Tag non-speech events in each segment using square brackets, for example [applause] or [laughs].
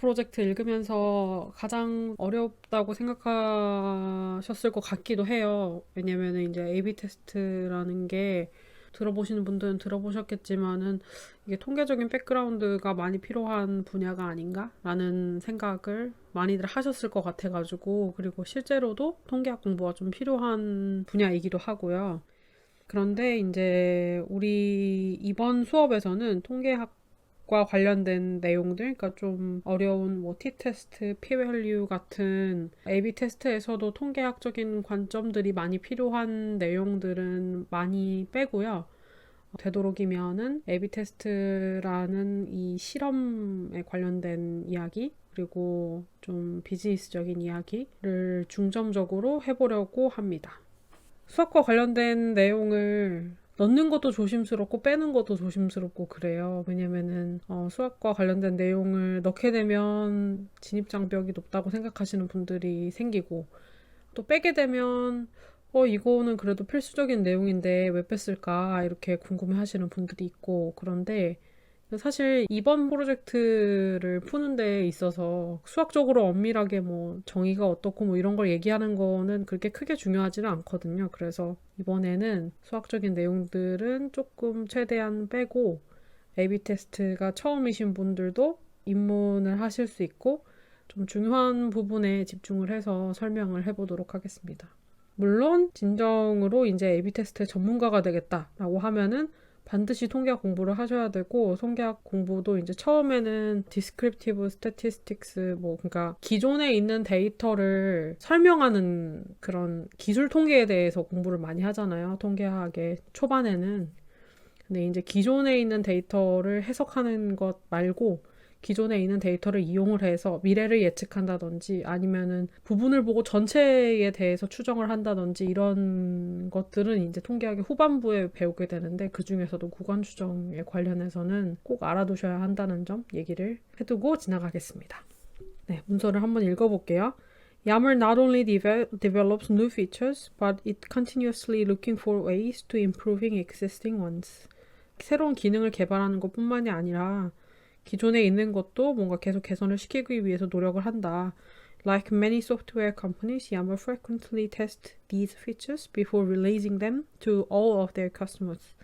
프로젝트 읽으면서 가장 어렵다고 생각하셨을 것 같기도 해요. 왜냐면은 이제 A/B 테스트라는 게 들어보시는 분들은 들어보셨겠지만은 이게 통계적인 백그라운드가 많이 필요한 분야가 아닌가라는 생각을 많이들 하셨을 것 같아가지고 그리고 실제로도 통계학 공부가 좀 필요한 분야이기도 하고요. 그런데 이제 우리 이번 수업에서는 통계학 과 관련된 내용들, 그러니까 좀 어려운 뭐 t-테스트, p-value 같은 A/B 테스트에서도 통계학적인 관점들이 많이 필요한 내용들은 많이 빼고요. 되도록이면은 A/B 테스트라는 이 실험에 관련된 이야기 그리고 좀 비즈니스적인 이야기를 중점적으로 해보려고 합니다. 수학과 관련된 내용을 넣는 것도 조심스럽고 빼는 것도 조심스럽고 그래요. 왜냐면은 어, 수학과 관련된 내용을 넣게 되면 진입장벽이 높다고 생각하시는 분들이 생기고 또 빼게 되면 어 이거는 그래도 필수적인 내용인데 왜 뺐을까 이렇게 궁금해 하시는 분들이 있고 그런데 사실 이번 프로젝트를 푸는 데 있어서 수학적으로 엄밀하게 뭐 정의가 어떻고 뭐 이런 걸 얘기하는 거는 그렇게 크게 중요하지는 않거든요. 그래서 이번에는 수학적인 내용들은 조금 최대한 빼고 A/B 테스트가 처음이신 분들도 입문을 하실 수 있고 좀 중요한 부분에 집중을 해서 설명을 해보도록 하겠습니다. 물론 진정으로 이제 A/B 테스트 전문가가 되겠다라고 하면은 반드시 통계학 공부를 하셔야 되고 통계학 공부도 이제 처음에는 descriptive statistics 뭐 그러니까 기존에 있는 데이터를 설명하는 그런 기술 통계에 대해서 공부를 많이 하잖아요. 통계학의 초반에는 근데 이제 기존에 있는 데이터를 해석하는 것 말고 기존에 있는 데이터를 이용을 해서 미래를 예측한다든지 아니면은 부분을 보고 전체에 대해서 추정을 한다든지 이런 것들은 이제 통계학의 후반부에 배우게 되는데 그 중에서도 구간 추정에 관련해서는 꼭 알아두셔야 한다는 점 얘기를 해두고 지나가겠습니다. 네, 문서를 한번 읽어볼게요. Yammer not only deve- develops new features, but it continuously looking for ways to improving existing ones. 새로운 기능을 개발하는 것 뿐만이 아니라 기존에 있는 것도 뭔가 계속 개선을 시키기 위해서 노력을 한다. Like many software companies, Yammer frequently test these features before releasing them to all of their customers.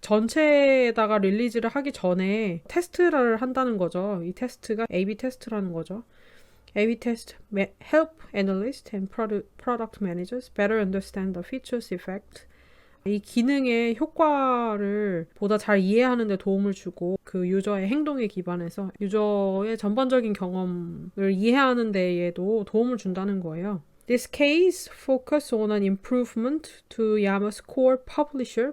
전체에다가 릴리즈를 하기 전에 테스트를 한다는 거죠. 이 테스트가 A/B 테스트라는 거죠. A/B test help analysts and product managers better understand the features effect 이 기능의 효과를 보다 잘 이해하는 데 도움을 주고 그 유저의 행동에 기반해서 유저의 전반적인 경험을 이해하는 데에도 도움을 준다는 거예요. This case focus on an improvement to Yama's core publisher.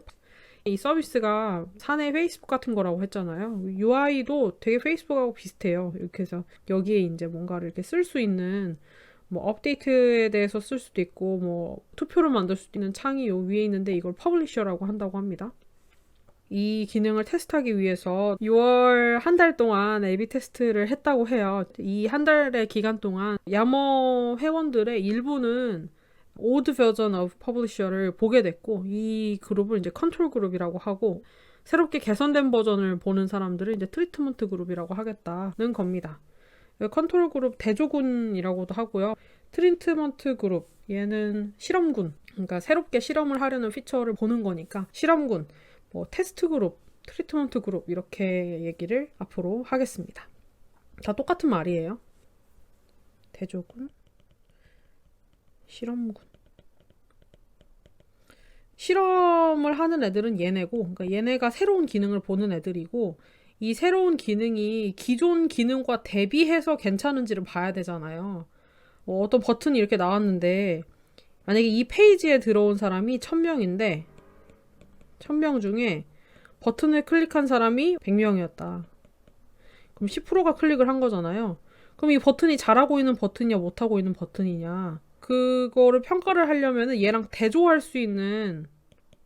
이 서비스가 사내 페이스북 같은 거라고 했잖아요. UI도 되게 페이스북하고 비슷해요. 이렇게 해서 여기에 이제 뭔가를 이렇게 쓸 수 있는 뭐 업데이트에 대해서 쓸 수도 있고 뭐 투표를 만들 수도 있는 창이 요 위에 있는데 이걸 퍼블리셔라고 한다고 합니다. 이 기능을 테스트하기 위해서 6월 한 달 동안 A/B 테스트를 했다고 해요. 이 한 달의 기간 동안 야머 회원들의 일부는 오드 버전 오브 퍼블리셔를 보게 됐고 이 그룹을 이제 컨트롤 그룹이라고 하고 새롭게 개선된 버전을 보는 사람들을 이제 트리트먼트 그룹이라고 하겠다는 겁니다. 컨트롤 그룹 대조군이라고도 하고요. 트리트먼트 그룹 얘는 실험군. 그러니까 새롭게 실험을 하려는 피처를 보는 거니까 실험군, 뭐 테스트 그룹, 트리트먼트 그룹 이렇게 얘기를 앞으로 하겠습니다. 다 똑같은 말이에요. 대조군, 실험군. 실험을 하는 애들은 얘네고, 그러니까 얘네가 새로운 기능을 보는 애들이고, 이 새로운 기능이 기존 기능과 대비해서 괜찮은지를 봐야 되잖아요. 뭐 어떤 버튼이 이렇게 나왔는데 만약에 이 페이지에 들어온 사람이 1000명인데 1000명 중에 버튼을 클릭한 사람이 100명이었다. 그럼 10%가 클릭을 한 거잖아요. 그럼 이 버튼이 잘하고 있는 버튼이냐 못하고 있는 버튼이냐 그거를 평가를 하려면 얘랑 대조할 수 있는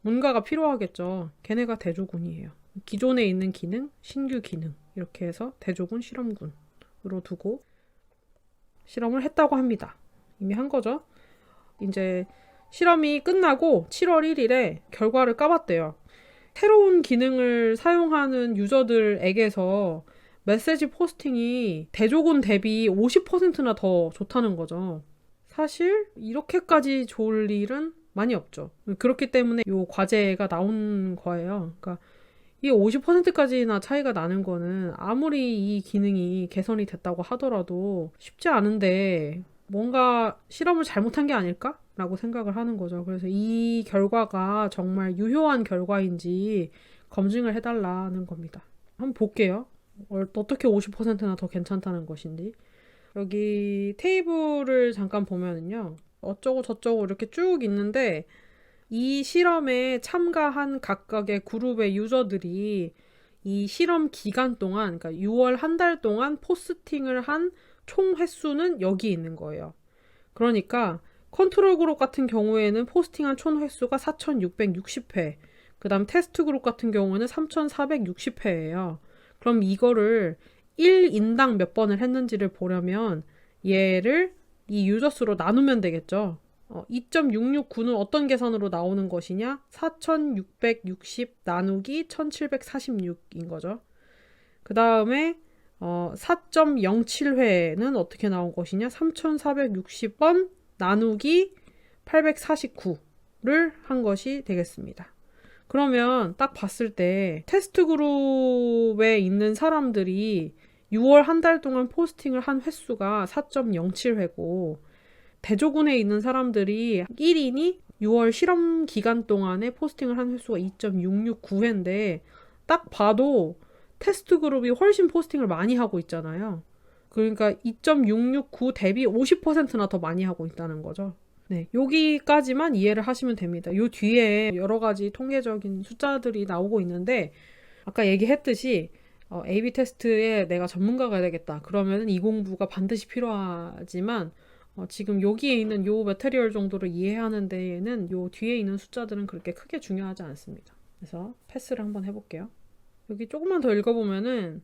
뭔가가 필요하겠죠. 걔네가 대조군이에요. 기존에 있는 기능, 신규 기능 이렇게 해서 대조군, 실험군으로 두고 실험을 했다고 합니다. 이미 한 거죠. 이제 실험이 끝나고 7월 1일에 결과를 까봤대요. 새로운 기능을 사용하는 유저들에게서 메시지 포스팅이 대조군 대비 50%나 더 좋다는 거죠. 사실 이렇게까지 좋을 일은 많이 없죠. 그렇기 때문에 이 과제가 나온 거예요. 그러니까 이 50%까지나 차이가 나는 거는 아무리 이 기능이 개선이 됐다고 하더라도 쉽지 않은데 뭔가 실험을 잘못한 게 아닐까? 라고 생각을 하는 거죠. 그래서 이 결과가 정말 유효한 결과인지 검증을 해달라는 겁니다. 한번 볼게요. 어- 어떻게 50%나 더 괜찮다는 것인지. 여기 테이블을 잠깐 보면은요. 어쩌고 저쩌고 이렇게 쭉 있는데 이 실험에 참가한 각각의 그룹의 유저들이 이 실험 기간 동안, 그러니까 6월 한 달 동안 포스팅을 한 총 횟수는 여기 있는 거예요. 그러니까 컨트롤 그룹 같은 경우에는 포스팅한 총 횟수가 4,660회, 그 다음 테스트 그룹 같은 경우는 3,460회예요. 그럼 이거를 1인당 몇 번을 했는지를 보려면 얘를 이 유저 수로 나누면 되겠죠. 어, 2.669는 어떤 계산으로 나오는 것이냐? 4660 나누기 1746인 거죠. 그 다음에 어, 4.07회는 어떻게 나온 것이냐? 3460번 나누기 849를 한 것이 되겠습니다. 그러면 딱 봤을 때 테스트 그룹에 있는 사람들이 6월 한 달 동안 포스팅을 한 횟수가 4.07회고 대조군에 있는 사람들이 1인이 6월 실험 기간 동안에 포스팅을 한 횟수가 2.669회인데 딱 봐도 테스트 그룹이 훨씬 포스팅을 많이 하고 있잖아요. 그러니까 2.669 대비 50%나 더 많이 하고 있다는 거죠. 네, 여기까지만 이해를 하시면 됩니다. 요 뒤에 여러 가지 통계적인 숫자들이 나오고 있는데 아까 얘기했듯이 어, A/B 테스트에 내가 전문가가 되겠다. 그러면 이 공부가 반드시 필요하지만 어, 지금 여기에 있는 요 메테리얼 정도를 이해하는 데에는 요 뒤에 있는 숫자들은 그렇게 크게 중요하지 않습니다. 그래서 패스를 한번 해볼게요. 여기 조금만 더 읽어보면은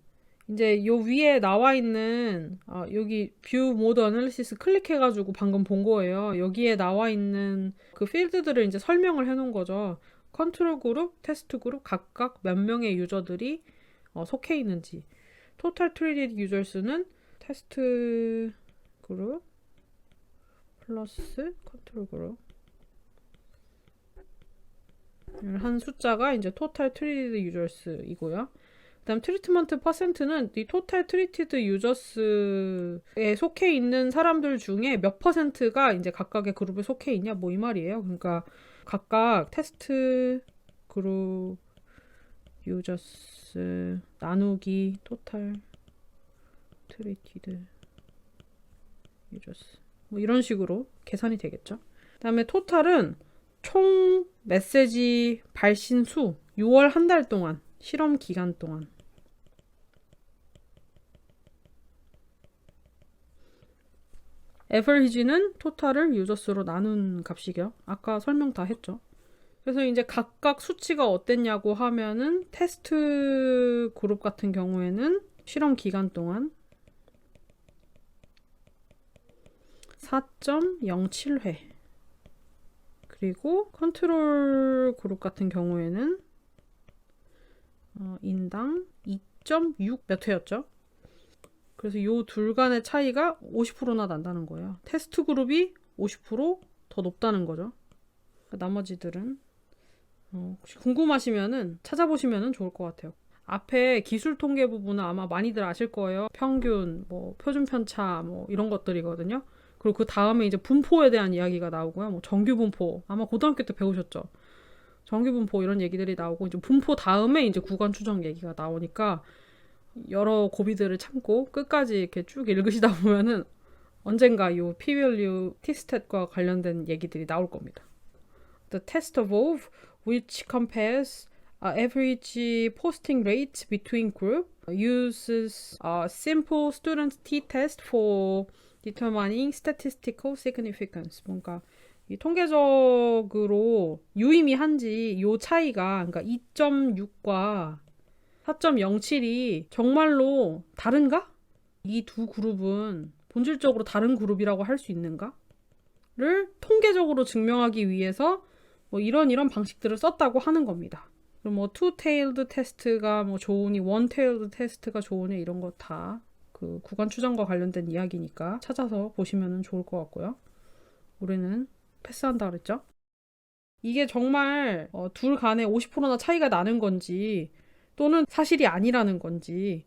이제 요 위에 나와 있는 어, 여기 뷰 모드 어널리시스 클릭해가지고 방금 본 거예요. 여기에 나와 있는 그 필드들을 이제 설명을 해놓은 거죠. 컨트롤 그룹, 테스트 그룹 각각 몇 명의 유저들이 어, 속해 있는지. 토탈 트리디드 유저 수는 테스트 그룹 플러스 컨트롤 그룹 한 숫자가 이제 토탈 트리티드 유저스이고요. 그다음 트리트먼트 퍼센트는 이 토탈 트리티드 유저스에 속해 있는 사람들 중에 몇 퍼센트가 이제 각각의 그룹에 속해 있냐 뭐 이 말이에요. 그러니까 각각 테스트 그룹 유저스 나누기 토탈 트리티드 유저스 뭐 이런 식으로 계산이 되겠죠. 그 다음에 토탈은 총 메시지 발신 수 6월 한 달 동안 실험 기간 동안 에버리지는 토탈을 유저 수로 나눈 값이고요. 아까 설명 다 했죠. 그래서 이제 각각 수치가 어땠냐고 하면은 테스트 그룹 같은 경우에는 실험 기간 동안 4.07회 그리고 컨트롤 그룹 같은 경우에는 어, 인당 2.6 몇 회였죠? 그래서 요 둘 간의 차이가 50%나 난다는 거예요. 테스트 그룹이 50%더 높다는 거죠. 나머지들은 어, 혹시 궁금하시면은 찾아보시면은 좋을 것 같아요. 앞에 기술 통계 부분은 아마 많이들 아실 거예요. 평균, 뭐 표준 편차, 뭐 이런 것들이거든요. 그리고 그 다음에 이제 분포에 대한 이야기가 나오고요. 뭐 정규 분포 아마 고등학교 때 배우셨죠. 정규 분포 이런 얘기들이 나오고 이제 분포 다음에 이제 구간 추정 얘기가 나오니까 여러 고비들을 참고 끝까지 이렇게 쭉 읽으시다 [laughs] 보면은 언젠가 요 p-value t-stat과 관련된 얘기들이 나올 겁니다. The test of ov which compares uh, average posting rate between group uses a simple student t-test for determining statistical significance. 뭔가 이 통계적으로 유의미한지 요 차이가 그러니까 2.6과 4.07이 정말로 다른가? 이 두 그룹은 본질적으로 다른 그룹이라고 할 수 있는가?를 통계적으로 증명하기 위해서 뭐 이런 이런 방식들을 썼다고 하는 겁니다. 그럼 뭐 투테일드 테스트가 뭐 좋으니 원테일드 테스트가 좋으니 이런 거 다 그 구간 추정과 관련된 이야기니까 찾아서 보시면 좋을 것 같고요. 우리는 패스한다 그랬죠? 이게 정말 어, 둘 간에 50%나 차이가 나는 건지 또는 사실이 아니라는 건지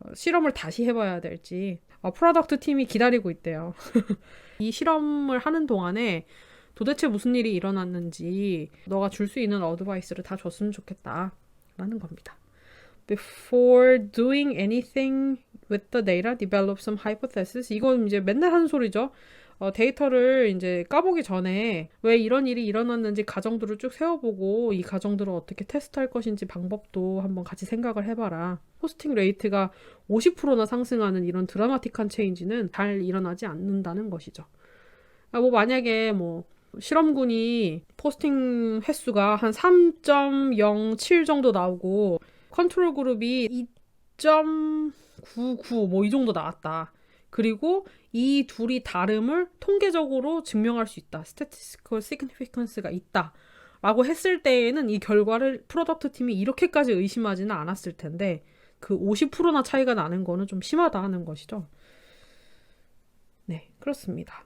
어, 실험을 다시 해봐야 될지 어, 프로덕트 팀이 기다리고 있대요. [laughs] 이 실험을 하는 동안에 도대체 무슨 일이 일어났는지 너가 줄 수 있는 어드바이스를 다 줬으면 좋겠다 라는 겁니다. Before doing anything with the data, develop some hypothesis. 이건 이제 맨날 하는 소리죠. 어, 데이터를 이제 까보기 전에 왜 이런 일이 일어났는지 가정들을 쭉 세워보고 이 가정들을 어떻게 테스트할 것인지 방법도 한번 같이 생각을 해봐라. 포스팅 레이트가 50%나 상승하는 이런 드라마틱한 체인지는 잘 일어나지 않는다는 것이죠. 아, 뭐 만약에 뭐 실험군이 포스팅 횟수가 한 3.07 정도 나오고 컨트롤 그룹이 2.99 뭐 이 정도 나왔다. 그리고 이 둘이 다름을 통계적으로 증명할 수 있다. statistical significance가 있다. 라고 했을 때에는 이 결과를 프로덕트 팀이 이렇게까지 의심하지는 않았을 텐데 그 50%나 차이가 나는 거는 좀 심하다 하는 것이죠. 네, 그렇습니다.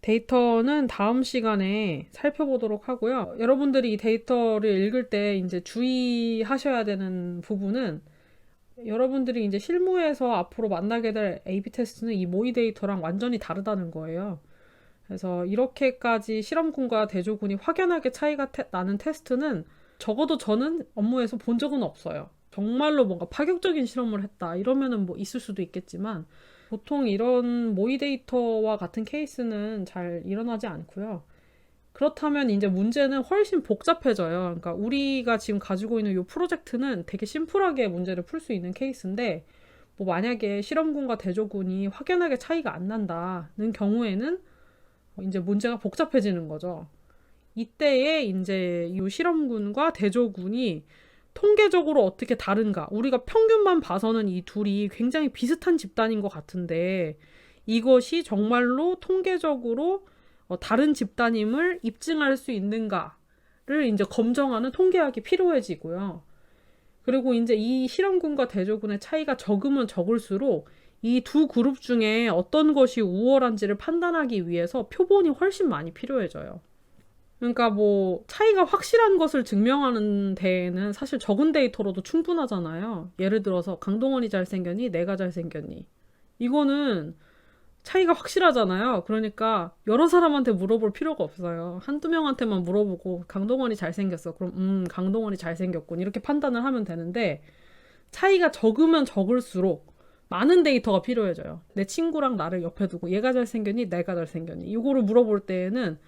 데이터는 다음 시간에 살펴보도록 하고요. 여러분들이 이 데이터를 읽을 때 이제 주의하셔야 되는 부분은 여러분들이 이제 실무에서 앞으로 만나게 될 A/B 테스트는 이 모의 데이터랑 완전히 다르다는 거예요. 그래서 이렇게까지 실험군과 대조군이 확연하게 차이가 테- 나는 테스트는 적어도 저는 업무에서 본 적은 없어요. 정말로 뭔가 파격적인 실험을 했다. 이러면은 뭐 있을 수도 있겠지만 보통 이런 모의 데이터와 같은 케이스는 잘 일어나지 않고요. 그렇다면 이제 문제는 훨씬 복잡해져요. 그러니까 우리가 지금 가지고 있는 이 프로젝트는 되게 심플하게 문제를 풀 수 있는 케이스인데 뭐 만약에 실험군과 대조군이 확연하게 차이가 안 난다는 경우에는 이제 문제가 복잡해지는 거죠. 이때에 이제 이 실험군과 대조군이 통계적으로 어떻게 다른가? 우리가 평균만 봐서는 이 둘이 굉장히 비슷한 집단인 것 같은데 이것이 정말로 통계적으로 어, 다른 집단임을 입증할 수 있는가를 이제 검증하는 통계학이 필요해지고요. 그리고 이제 이 실험군과 대조군의 차이가 적으면 적을수록 이 두 그룹 중에 어떤 것이 우월한지를 판단하기 위해서 표본이 훨씬 많이 필요해져요. 그러니까 뭐 차이가 확실한 것을 증명하는 데에는 사실 적은 데이터로도 충분하잖아요. 예를 들어서 강동원이 잘생겼니? 내가 잘생겼니? 이거는 차이가 확실하잖아요. 그러니까 여러 사람한테 물어볼 필요가 없어요. 한두 명한테만 물어보고 강동원이 잘생겼어. 그럼 음, 강동원이 잘생겼군. 이렇게 판단을 하면 되는데 차이가 적으면 적을수록 많은 데이터가 필요해져요. 내 친구랑 나를 옆에 두고 얘가 잘생겼니? 내가 잘생겼니? 이거를 물어볼 때에는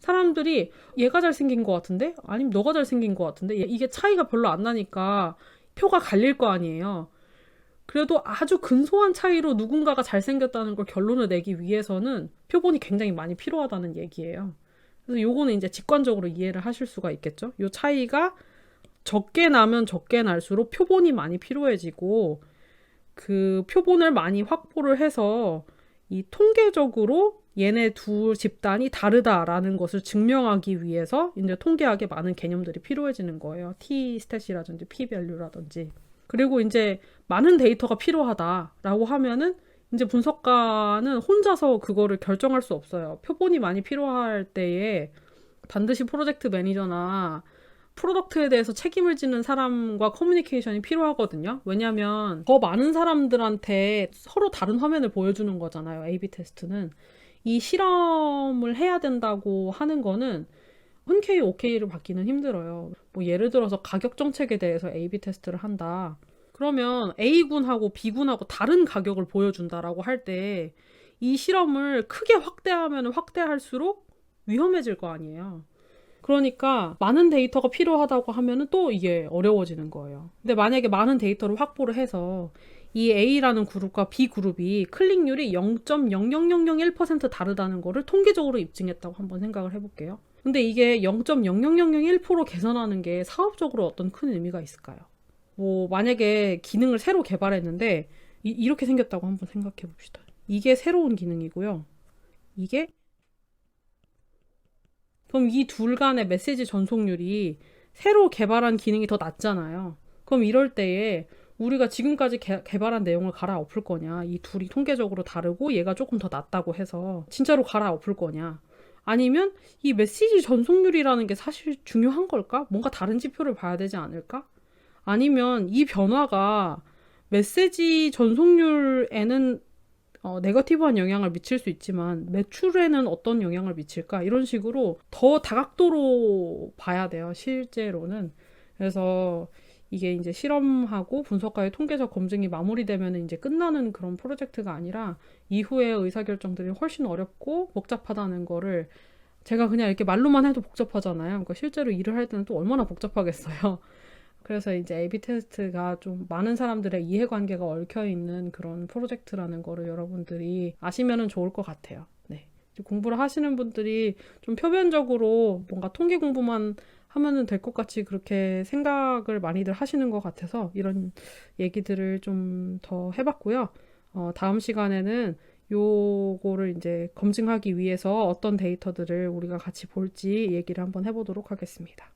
사람들이 얘가 잘생긴 것 같은데? 아니면 너가 잘생긴 것 같은데? 이게 차이가 별로 안 나니까 표가 갈릴 거 아니에요. 그래도 아주 근소한 차이로 누군가가 잘생겼다는 걸 결론을 내기 위해서는 표본이 굉장히 많이 필요하다는 얘기예요. 그래서 요거는 이제 직관적으로 이해를 하실 수가 있겠죠. 요 차이가 적게 나면 적게 날수록 표본이 많이 필요해지고 그 표본을 많이 확보를 해서 이 통계적으로 얘네 두 집단이 다르다라는 것을 증명하기 위해서 이제 통계학에 많은 개념들이 필요해지는 거예요. T 스탯이라든지 P 밸류라든지. 그리고 이제 많은 데이터가 필요하다라고 하면은 이제 분석가는 혼자서 그거를 결정할 수 없어요. 표본이 많이 필요할 때에 반드시 프로젝트 매니저나 프로덕트에 대해서 책임을 지는 사람과 커뮤니케이션이 필요하거든요. 왜냐하면 더 많은 사람들한테 서로 다른 화면을 보여주는 거잖아요. A/B 테스트는 이 실험을 해야 된다고 하는 거는 흔쾌히 오케이를 받기는 힘들어요. 뭐 예를 들어서 가격 정책에 대해서 A/B 테스트를 한다. 그러면 A군하고 B군하고 다른 가격을 보여준다라고 할 때 이 실험을 크게 확대하면 확대할수록 위험해질 거 아니에요. 그러니까 많은 데이터가 필요하다고 하면은 또 이게 어려워지는 거예요. 근데 만약에 많은 데이터를 확보를 해서 이 A라는 그룹과 B 그룹이 클릭률이 0.00001% 다르다는 거를 통계적으로 입증했다고 한번 생각을 해볼게요. 근데 이게 0.00001% 개선하는 게 사업적으로 어떤 큰 의미가 있을까요? 뭐 만약에 기능을 새로 개발했는데 이, 렇게 생겼다고 한번 생각해 봅시다. 이게 새로운 기능이고요. 이게 그럼 이 둘 간의 메시지 전송률이 새로 개발한 기능이 더 낫잖아요. 그럼 이럴 때에 우리가 지금까지 개, 개발한 내용을 갈아엎을 거냐? 이 둘이 통계적으로 다르고 얘가 조금 더 낫다고 해서 진짜로 갈아엎을 거냐? 아니면 이 메시지 전송률이라는 게 사실 중요한 걸까? 뭔가 다른 지표를 봐야 되지 않을까? 아니면 이 변화가 메시지 전송률에는 어, 네거티브한 영향을 미칠 수 있지만 매출에는 어떤 영향을 미칠까? 이런 식으로 더 다각도로 봐야 돼요. 실제로는. 그래서 이게 이제 실험하고 분석가의 통계적 검증이 마무리되면 이제 끝나는 그런 프로젝트가 아니라 이후의 의사결정들이 훨씬 어렵고 복잡하다는 거를 제가 그냥 이렇게 말로만 해도 복잡하잖아요. 그러니까 실제로 일을 할 때는 또 얼마나 복잡하겠어요. [laughs] 그래서 이제 A/B 테스트가 좀 많은 사람들의 이해관계가 얽혀 있는 그런 프로젝트라는 거를 여러분들이 아시면은 좋을 것 같아요. 네. 공부를 하시는 분들이 좀 표면적으로 뭔가 통계 공부만 하면은 될 것 같이 그렇게 생각을 많이들 하시는 것 같아서 이런 얘기들을 좀 더 해봤고요. 어, 다음 시간에는 요거를 이제 검증하기 위해서 어떤 데이터들을 우리가 같이 볼지 얘기를 한번 해보도록 하겠습니다.